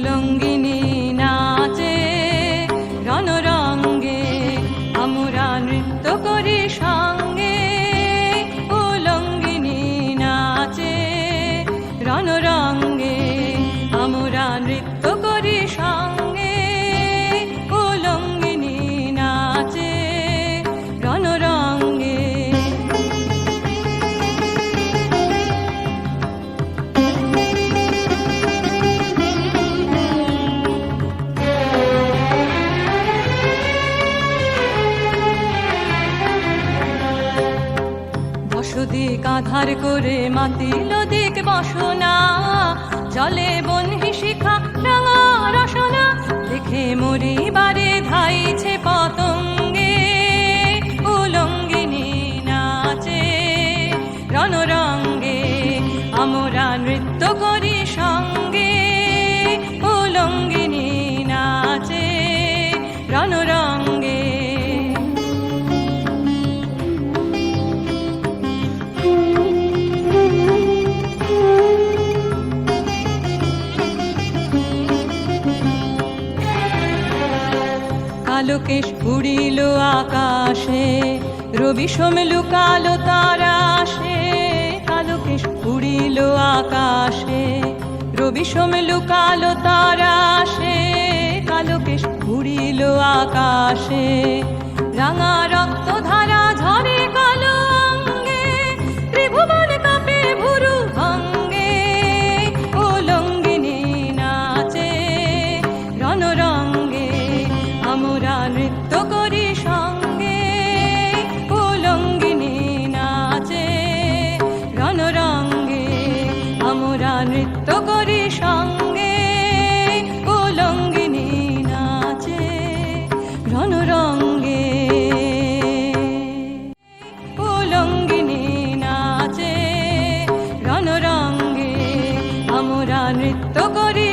ফুলঙ্গিনী নাচে রণরঙ্গে আমরা ধার করে মাতিল দিক বসনা, জলে বনহি শিখা রাঙা রসনা দেখে মরি বারে ধাইছে পতঙ্গে, উলঙ্গিনী নাচে রণরঙ্গে, আমরা নৃত্য করি সঙ্গে। কালো কেশ আকাশে, রবি সোম লুকালো তারা আসে। কেশ উড়িল আকাশে, রবি সোম লুকালো তারা আসে। কেশ উড়িল আকাশে, রাঙা রক্ত নৃত্য করি সঙ্গে উলঙ্গিনী নাচে, রণরঙ্গে। আমরা নৃত্য করি সঙ্গে উলঙ্গিনী নাচে, রণরঙ্গে। উলঙ্গিনী নাচে, রণরঙ্গে। আমরা নৃত্য করি